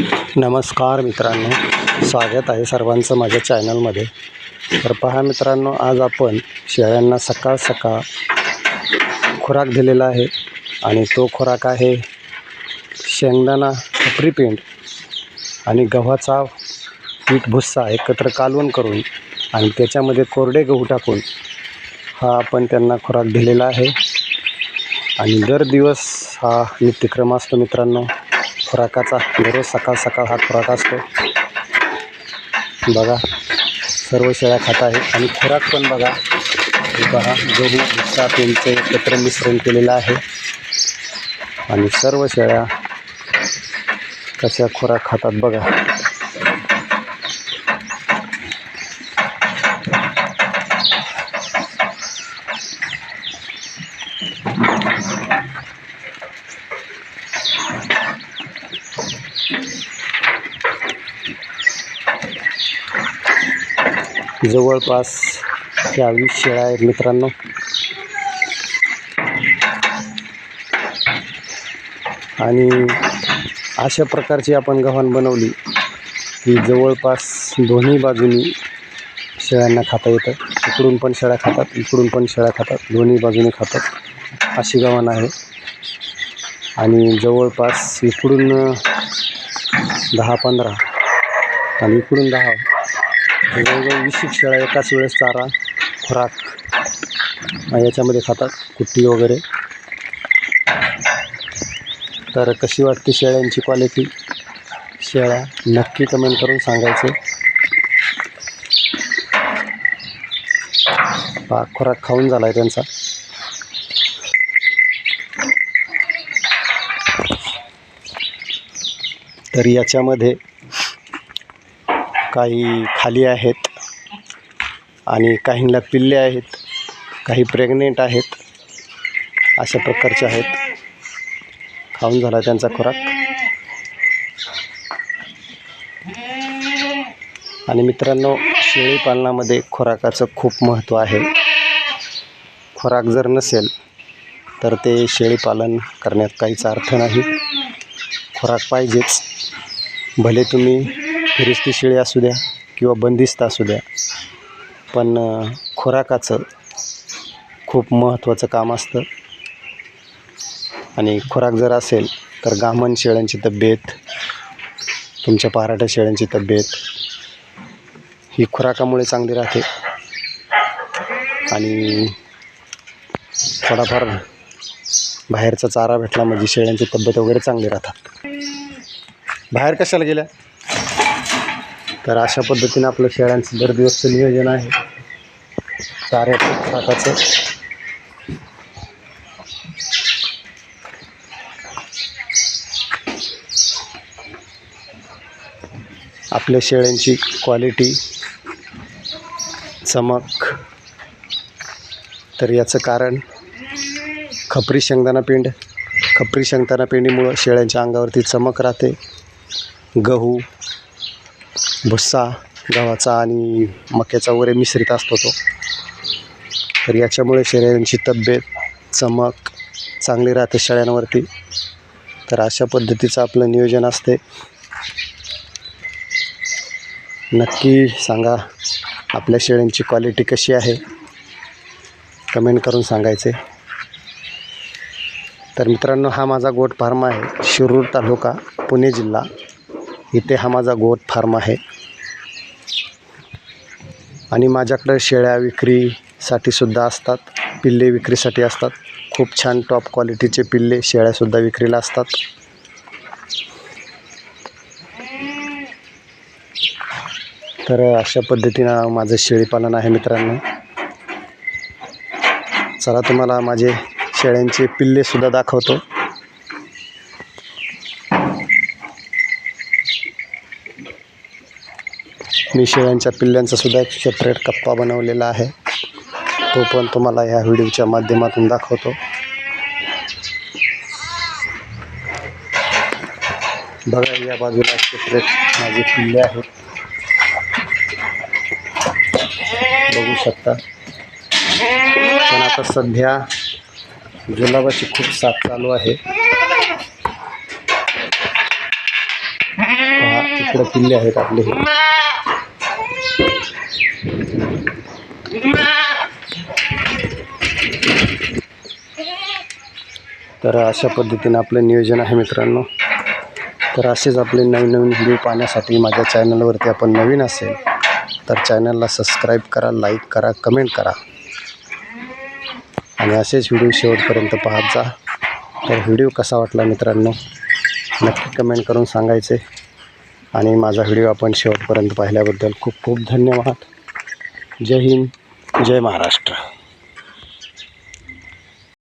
नमस्कार मित्रांनो. स्वागत आहे सर्वांचं माझ्या चॅनलमध्ये. तर पहा मित्रांनो आज आपण शेळ्यांना सकाळ सकाळ खुराक दिलेला आहे आणि तो खुराक आहे शेंगदाणा खपरी आणि गव्हाचा पीठ भुस्सा एकत्र कालवण करून आणि त्याच्यामध्ये कोरडे गहू टाकून हा आपण त्यांना खुराक दिलेला आहे. आणि दर दिवस हा नित्यक्रम असतो मित्रांनो. खुराकाचा दररोज सकाळ सकाळ हा खुराक असतो. बघा सर्व शेळ्या खात आहे आणि खुराक पण बघा. बघा पहा गहू भुसा पेंडचं एकत्र मिश्रण केलेलं आहे. आणि सर्व शेळ्या कशा खुराक खातात बघा. जवळपास या वीस शेळ्या आहेत मित्रांनो. आणि अशा प्रकारची आपण गव्हाण बनवली की जवळपास दोन्ही बाजूनी शेळ्यांना खाता येतं. इकडून पण शेळ्या खातात इकडून पण शेळ्या खातात दोन्ही बाजूने खातात. अशी गव्हाण आहे. आणि जवळपास इकडून दहा पंधरा आणि इकडून दहा जवळजवळ वीस शेळ्या एकाच वेळेस चारा खुराक याच्यामध्ये खातात कुट्टी वगैरे. तर कशी वाटते शेळ्यांची क्वालिटी शेळ्या नक्की कमेंट करून सांगायचे. पाक खुराक खाऊन झाला आहे त्यांचा. तर याच्यामध्ये काही खाली आहेत आणि काहींना पिल्ले आहेत काही प्रेग्नेंट आहेत अशा प्रकारचे आहेत. खाऊन झाला त्यांचा खुराक. आणि मित्रांनो शेळी पालनामध्ये खुराकाचं खूप महत्त्व आहे. खुराक जर नसेल तर ते शेळीपालन करण्यात काहीच अर्थ नाही. खुराक पाहिजेच. भले तुम्ही फिरिस्ती शेळी असू द्या किंवा बंदिस्त असू द्या पण खुराकाचं खूप महत्त्वाचं काम असतं. आणि खुराक जर असेल तर गामण शेळ्यांची तब्येत तुमच्या पहाराट्या शेळ्यांची तब्येत ही खुराकामुळे चांगली राहते. आणि थोडाफार बाहेरचा चारा भेटला म्हणजे शेळ्यांची तब्येत वगैरे चांगली राहतात. बाहेर कशाला गेल्या? तर अशा पद्धतीनं आपलं शेळ्यांचं दर दिवसचं नियोजन आहे. चाऱ्याचं खुराकाचं आपल्या शेळ्यांची क्वालिटी चमक. तर याचं कारण खपरी शेंगदाणा पेंड. खपरी शेंगदाणा पेंडीमुळं शेळ्यांच्या अंगावरती चमक राहते. गहू भुस्सा गव्हाचा आणि मक्याचा वगैरे मिश्रित असतो तो. तर याच्यामुळे शेळ्यांची तब्येत चमक चांगली राहते शेळ्यांवरती तर अशा पद्धतीचं आपलं नियोजन असते. नक्की सांगा आपल्या शेळ्यांची क्वालिटी कशी आहे? कमेंट करून सांगायचे. तर मित्रांनो हा माझा गोट फार्म आहे शिरूर तालुका पुणे जिल्हा. इथे हा माझा गोट फार्म आहे. आणि माझ्याकडे शेळ्या विक्रीसाठी सुद्धा असतात पिल्ले विक्रीसाठी असतात. खूप छान टॉप क्वालिटीचे पिल्ले शेळ्यासुद्धा विक्रीला असतात. तर अशा पद्धतीनं माझं शेळीपालन आहे मित्रांनो. चला तुम्हाला माझे शेळ्यांचे पिल्लेसुद्धा दाखवतो. मी शेळ्यांच्या पिल्ल्यांचा सुद्धा एक सेपरेट कप्पा बनवलेला आहे. तो पण तुम्हाला ह्या व्हिडिओच्या माध्यमातून दाखवतो. बघा या बाजूला सेपरेट माझे पिल्ले आहेत. बघू शकता. पण आता सध्या गुलाबाची खूप साथ चालू आहे. इकडे पिल्ले आहेत आपले. हे तर अशा पद्धतीनं आपलं नियोजन आहे मित्रांनो. तर असेच आपले नवीन नवीन व्हिडिओ पाहण्यासाठी माझ्या चॅनलवरती आपण नवीन असेल तर चॅनलला सबस्क्राईब करा लाईक करा कमेंट करा. आणि असेच व्हिडिओ शेवटपर्यंत पाहत जा. तर व्हिडिओ कसा वाटला मित्रांनो? नक्की कमेंट करून सांगायचे. आणि माझा व्हिडिओ आपण शेवटपर्यंत पाहिल्याबद्दल खूप खूप धन्यवाद. जय हिंद जय महाराष्ट्र.